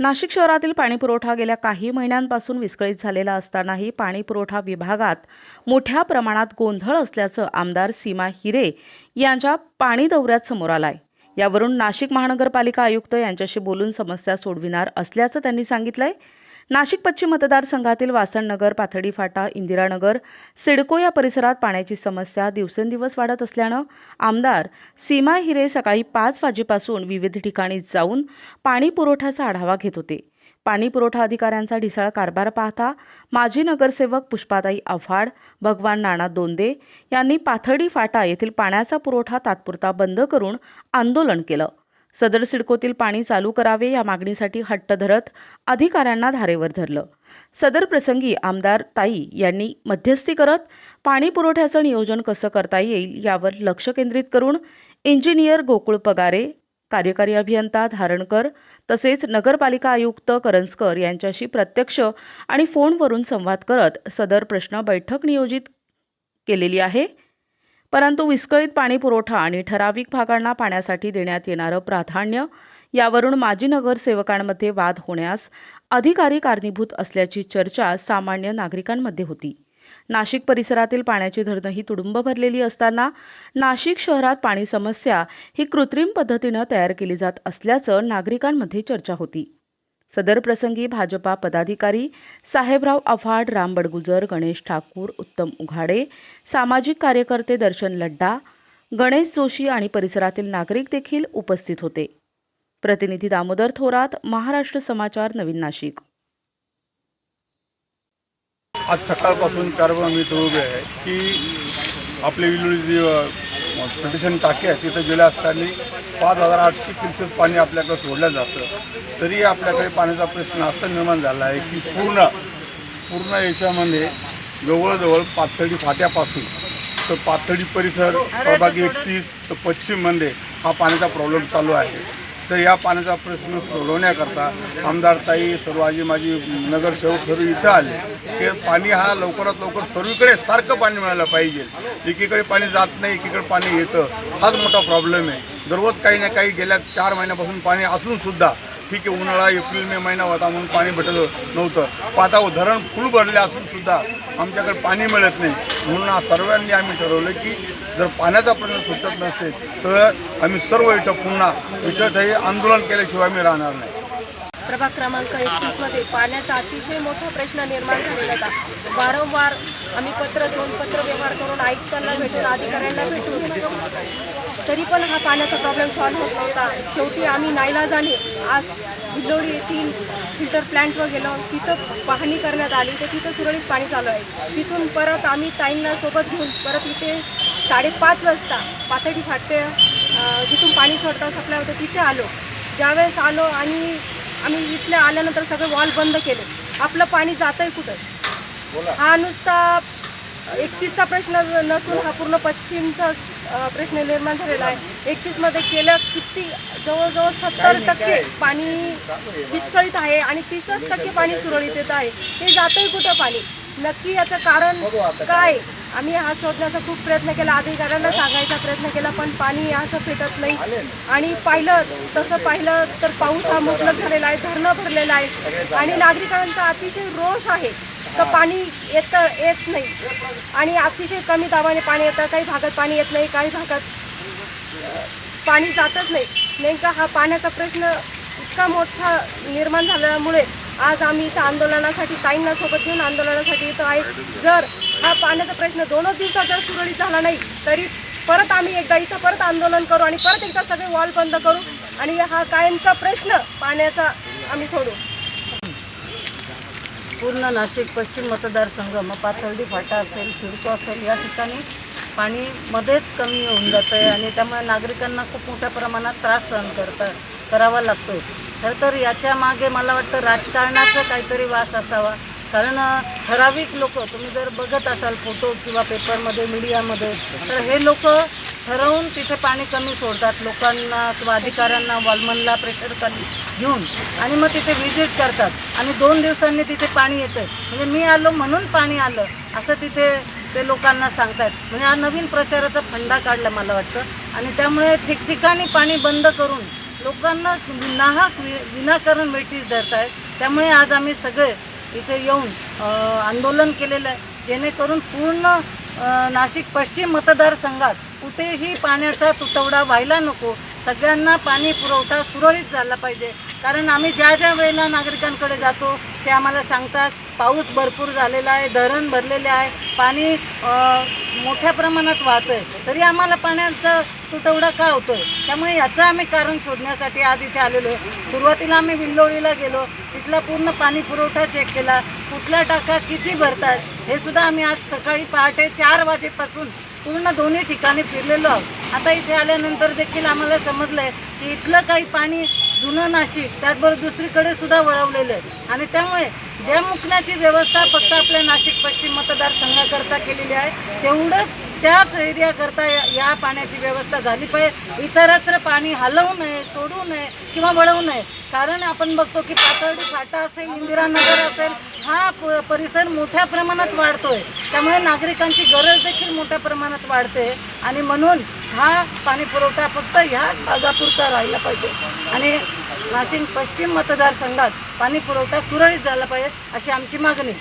नाशिक शहरातील पाणीपुरवठा गेल्या काही महिन्यांपासून विस्कळीत झालेला असतानाही पाणीपुरवठा विभागात मोठ्या प्रमाणात गोंधळ असल्याचं आमदार सीमा हिरे यांच्या पाणी दौऱ्यात समोर आलाय. यावरून नाशिक महानगरपालिका आयुक्त यांच्याशी बोलून समस्या सोडविणार असल्याचं त्यांनी सांगितलंय. नाशिक पश्चिम मतदारसंघातील वासणनगर पाथडी फाटा इंदिरानगर सिडको या परिसरात पाण्याची समस्या दिवसेंदिवस वाढत असल्यानं आमदार सीमा हिरे सकाळी पाच वाजेपासून विविध ठिकाणी जाऊन पाणी पुरवठ्याचा आढावा घेत होते. पाणी पुरवठा अधिकाऱ्यांचा ढिसाळ कारभार पाहता माजी नगरसेवक पुष्पाताई आव्हाड भगवान नाना दोंदे यांनी पाथडी फाटा येथील पाण्याचा पुरवठा तात्पुरता बंद करून आंदोलन केलं. सदर सिडकोतील पाणी चालू करावे या मागणीसाठी हट्ट धरत अधिकाऱ्यांना धारेवर धरलं. सदर प्रसंगी आमदार ताई यांनी मध्यस्थी करत पाणी पुरवठ्याचं नियोजन कसं करता येईल यावर लक्ष केंद्रित करून इंजिनियर गोकुळ पगारे कार्यकारी अभियंता धारणकर तसेच नगरपालिका आयुक्त करंजकर यांच्याशी प्रत्यक्ष आणि फोनवरून संवाद करत सदर प्रश्न बैठक नियोजित केलेली आहे. परंतु विस्कळीत पाणी पुरवठा आणि ठराविक भागांना पाण्यासाठी देण्यात येणारं प्राधान्य यावरून माजी नगरसेवकांमध्ये वाद होण्यास अधिकारी कारणीभूत असल्याची चर्चा सामान्य नागरिकांमध्ये होती. नाशिक परिसरातील पाण्याची धरणं ही तुडुंब भरलेली असताना नाशिक शहरात पाणी समस्या ही कृत्रिम पद्धतीनं तयार केली जात असल्याचं नागरिकांमध्ये चर्चा होती. सदर प्रसंगी भाजपा पदाधिकारी साहेबराव आव्हाड राम बडगुजर गणेश ठाकूर उत्तम उघाडे सामाजिक कार्यकर्ते दर्शन लड्डा गणेश जोशी आणि परिसरातील नागरिक देखील उपस्थित होते. प्रतिनिधी दामोदर थोरात महाराष्ट्र समाचार नवीन नाशिक. आज सकाळपासून कार्यक्रम इथं उभे आहे की आपले विलुळी प्रदूषण टाकी आहे. तिथं गेल्या असताना पाच हजार आठशे क्युसेस पाणी आपल्याकडे सोडलं जातं. तरी आपल्याकडे पाण्याचा प्रश्न असा निर्माण झाला आहे की पूर्ण पूर्ण याच्यामध्ये जवळजवळ पाथर्डी फाट्यापासून तर पाथर्डी परिसर प्रभाग एकतीस तर पश्चिममध्ये हा पाण्याचा प्रॉब्लेम चालू आहे. तर या पाण्याचा प्रश्न सोडवण्याकरता आमदार ताई सर्व आजी माझी नगरसेवक सर्व इथं आले. की पाणी हा लवकरात लवकर सर्वीकडे सारखं पाणी मिळालं पाहिजे. एकीकडे पाणी जात नाही एकीकडे पाणी येतं. हाच मोठा प्रॉब्लेम आहे. दररोज काही ना काही गेल्या चार महिन्यापासून पाणी असूनसुद्धा ठीक आहे उन्हाळा एप्रिल मे महिना होता म्हणून पाणी भेटलं नव्हतं. पाता धरण फुल भरले असूनसुद्धा आमच्याकडे पाणी मिळत नाही. म्हणून सर्वांनी आम्ही ठरवलं की जर पाण्याचा प्रश्न सुटत नसेल तर आम्ही सर्व इथं पुन्हा इथं हे आंदोलन केल्याशिवाय आम्ही राहणार नाही. प्रभाग क्रमांक एकतीसमध्ये पाण्याचा अतिशय मोठा प्रश्न निर्माण झालेला होता वारंवार आम्ही पत्र घेऊन पत्र व्यवहार करून आयुक्तांना भेटून अधिकाऱ्यांना भेटून तरी पण हा पाण्याचा प्रॉब्लेम सॉल्व्ह होत नव्हता. शेवटी आम्ही नाईलाजाने आज भिल्लोडी येथील फिल्टर प्लॅन्टवर गेलो. तिथं पाहणी करण्यात आली तर तिथं सुरळीत पाणी चालू आहे. तिथून परत आम्ही ताईंना सोबत घेऊन परत इथे साडेपाच वाजता पातळी फाटे अं, जिथून पाणी सोडता सप्लाय होतं तिथे आलो. ज्यावेळेस आलो आणि आम्ही इथले आल्यानंतर सगळे वॉल बंद केले. आपलं पाणी जातंय कुठं? हा नुसता एकतीसचा प्रश्न नसून हा पूर्ण पश्चिमचा प्रश्न निर्माण झालेला आहे. एकतीसमध्ये गेल्या किती? जवळजवळ सत्तर टक्के पाणी विस्कळीत आहे आणि तीसच टक्के पाणी सुरळीत येत आहे. हे जातंय कुठं पाणी? नक्की याचं कारण काय आम्ही हा शोधण्याचा खूप प्रयत्न केला अधिकाऱ्यांना सांगायचा प्रयत्न केला पण पाणी असं भेटत नाही. आणि पाहिलं तसं पाहिलं तर पाऊस हा मुबलक झालेला आहे धरणं भरलेलं आहे. आणि नागरिकांचा अतिशय रोष आहे तर पाणी येतं येत नाही. आणि अतिशय कमी दाबाने पाणी येतं काही भागात पाणी येत नाही काही भागात पाणी जातच नाही. नेमका हा पाण्याचा प्रश्न इतका मोठा निर्माण झाल्यामुळे आज आम्ही इथं आंदोलनासाठी ताईंना सोबत घेऊन आंदोलनासाठी इथं आहे. जर हा पाण्याचा प्रश्न दोनच दिवसात जर सुरळीत झाला नाही तरी परत आम्ही एकदा इथं परत आंदोलन करू आणि परत एकदा सगळे वॉल बंद करू आणि हा कायमचा प्रश्न पाण्याचा आम्ही सोडू. पूर्ण नाशिक पश्चिम मतदारसंघ मग पाथर्डी फाटा असेल सिडको असेल या ठिकाणी पाणी मध्येच कमी होऊन जातं आहे आणि त्यामुळे नागरिकांना खूप मोठ्या प्रमाणात त्रास सहन करता करावा लागतो खरं तर याच्या मागे मला वाटतं राजकारणाचा काहीतरी वास असावा. कारण ठराविक लोक तुम्ही जर बघत असाल फोटो किंवा पेपरमध्ये मीडियामध्ये तर हे लोक ठरवून तिथे पाणी कमी सोडतात. लोकांना किंवा अधिकाऱ्यांना वॉलमनला प्रेशर खाली घेऊन आणि मग तिथे व्हिजिट करतात. आणि दोन दिवसांनी तिथे पाणी येतं म्हणजे मी आलो म्हणून पाणी आलं असं तिथे ते लोकांना सांगतात म्हणजे हा नवीन प्रचाराचा फंडा काढला मला वाटतं. आणि त्यामुळे ठिकठिकाणी पाणी बंद करून लोकांना नाहक वि विनाकारण वेठीस धरत आहेत त्यामुळे आज आम्ही सगळे इथे येऊन आंदोलन केलेलं आहे. जेणेकरून पूर्ण नाशिक पश्चिम मतदारसंघात कुठेही पाण्याचा तुटवडा व्हायला नको. सगळ्यांना पाणी पुरवठा सुरळीत झाला पाहिजे. कारण आम्ही ज्या ज्या वेळेला नागरिकांकडे जातो ते आम्हाला सांगतात पाऊस भरपूर झालेला आहे धरण भरलेले आहे. पाणी मोठ्या प्रमाणात वाहत आहे तरी आम्हाला पाण्याचा तुटवडा का होतो आहे त्यामुळे याचं आम्ही कारण शोधण्यासाठी आज इथे आलेलो आहे. सुरुवातीला आम्ही विल्लोळीला गेलो. तिथला पूर्ण पाणी पुरवठा चेक केला. कुठल्या टाका किती भरतात हे सुद्धा आम्ही आज सकाळी पहाटे चार वाजेपासून पूर्ण दोन्ही ठिकाणी फिरलेलो आहोत. आता इथे आल्यानंतर देखील आम्हाला समजलं आहे की इथलं काही पाणी जुनं नाशिक त्याचबरोबर दुसरीकडे सुद्धा वळवलेलं आहे. आणि त्यामुळे ज्या मुकण्याची व्यवस्था फक्त आपल्या नाशिक पश्चिम मतदारसंघाकरता केलेली आहे तेवढंच त्याच एरियाकरता या या पाण्याची व्यवस्था झाली पाहिजे. इतरत्र पाणी हलवू नये सोडू नये किंवा वळवू नये. कारण आपण बघतो की पातळी फाटा असेल इंदिरानगर असेल हा प- परिसर मोठ्या प्रमाणात वाढतोय. त्यामुळे नागरिकांची गरज देखील मोठ्या प्रमाणात वाढते. आणि म्हणून हा पाणी पुरवठा फक्त ह्या भागापुरता राहिला पाहिजे. आणि नाशिक पश्चिम मतदारसंघात पाणी पुरवठा सुरळीत झाला पाहिजे अशी आमची मागणी.